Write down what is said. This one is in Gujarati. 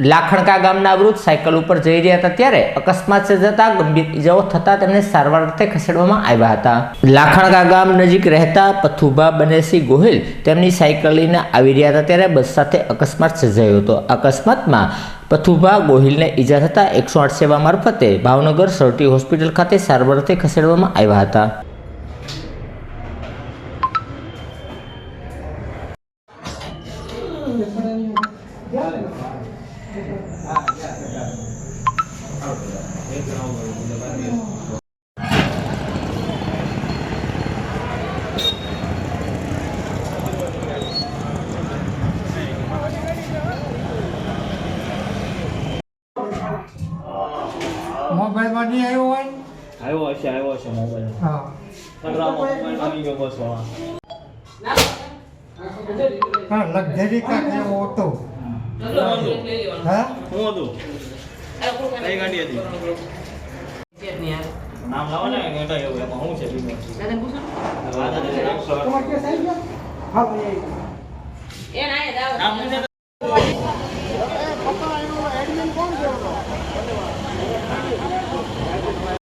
લાખણકા ગામના વૃદ્ધ સાયકલ ઉપર જઈ રહ્યા હતા ત્યારે અકસ્માત સર્જાતા ગંભીર ઇજાઓ થતા તેમને સારવાર અર્થે ખસેડવામાં આવ્યા હતા. લાખણકા ગામ નજીક રહેતા પથુભા બનેસી ગોહિલ તેમની સાયકલ લઈને આવી રહ્યા હતા ત્યારે બસ સાથે અકસ્માત સર્જાયો હતો. અકસ્માતમાં પથુભા ગોહિલને ઈજા થતાં એકસો આઠ સેવા મારફતે ભાવનગર સરટી હોસ્પિટલ ખાતે સારવાર અર્થે ખસેડવામાં આવ્યા હતા. મોબાઈલમાં નહીં આવ્યો હોય? આવ્યો હશે આવ્યો હશે મોબાઈલ. હા. હા લક્ઝરી કાંક એવો હતો. શું હતું હા? શું હતું કઈ ગાડી હતી? નામ લાવો ને ઘેટા એવું એમાં શું છે હા ભાઈ. નામ નહીં